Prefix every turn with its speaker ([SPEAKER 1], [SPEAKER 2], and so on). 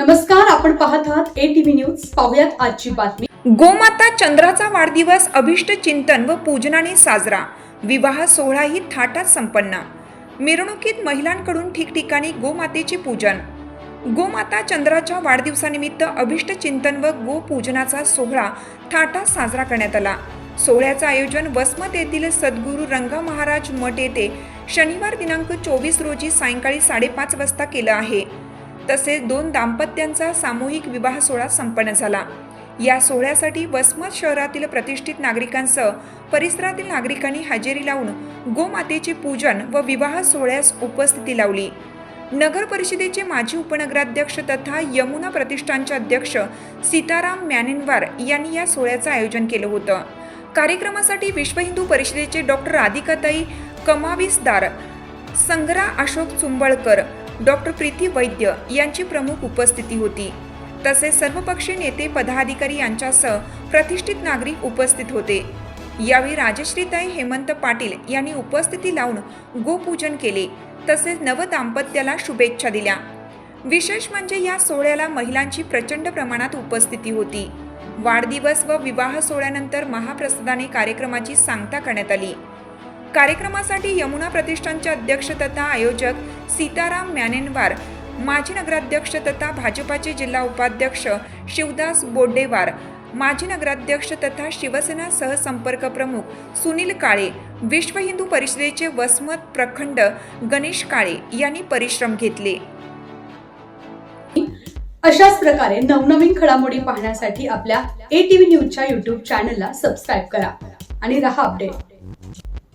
[SPEAKER 1] नमस्कार आपण पाहत आहात ए टीव्ही न्यूज पाहुयात आजची बातमी.
[SPEAKER 2] गोमाता चंद्राचा वाढदिवस अभिष्ट चिंतन व पूजनाने साजरा. विवाह सोहळाही थाटात संपन्न. मिरवणुकीत महिलांकडून ठिकठिकाणी गोमातेचे पूजन. गोमाता चंद्राच्या वाढदिवसानिमित्त अभिष्ट चिंतन व गोपूजनाचा सोहळा थाटात साजरा करण्यात आला. सोहळ्याचं आयोजन वसमत येथील सद्गुरू रंगा महाराज मठ येथे शनिवार दिनांक चोवीस रोजी सायंकाळी साडेपाच वाजता केलं आहे. तसेच दोन दाम्पत्यांचा सामूहिक विवाह सोहळा संपन्न झाला. या सोहळ्यासाठी वसमत शहरातील प्रतिष्ठित नागरिकांसह परिसरातील नागरिकांनी हजेरी लावून गोमातेचे पूजन व विवाह सोहळ्यास उपस्थिती लावली. नगर परिषदेचे माजी उपनगराध्यक्ष तथा यमुना प्रतिष्ठानचे अध्यक्ष सीताराम मॅनेनवार यांनी या सोहळ्याचं आयोजन केलं होतं. कार्यक्रमासाठी विश्व हिंदू परिषदेचे डॉक्टर राधिकाताई कमाविसदार संग्रा अशोक चुंबळकर डॉक्टर प्रीती वैद्य यांची प्रमुख उपस्थिती होती. तसेच सर्वपक्षीय नेते पदाधिकारी यांच्यासह प्रतिष्ठित नागरिक उपस्थित होते. यावेळी राजश्रीताई हेमंत पाटील यांनी उपस्थिती लावून गोपूजन केले. तसेच नव दाम्पत्याला शुभेच्छा दिल्या. विशेष म्हणजे या सोहळ्याला महिलांची प्रचंड प्रमाणात उपस्थिती होती. वाढदिवस व विवाह सोहळ्यानंतर महाप्रसादाने कार्यक्रमाची सांगता करण्यात आली. कार्यक्रमासाठी यमुना प्रतिष्ठानचे अध्यक्ष तथा आयोजक सीताराम मॅनेनवार माजी नगराध्यक्ष तथा भाजपाचे जिल्हा उपाध्यक्ष शिवदास बोडेवार माजी नगराध्यक्ष तथा शिवसेना सहसंपर्क प्रमुख सुनील काळे विश्व हिंदू परिषदेचे वसमत प्रखंड गणेश काळे यांनी परिश्रम घेतले.
[SPEAKER 1] अशाच प्रकारे नवनवीन घडामोडी पाहण्यासाठी आपल्या ए टीव्ही न्यूजच्या युट्यूब चॅनलला सबस्क्राईब करा आणि रहा अपडेट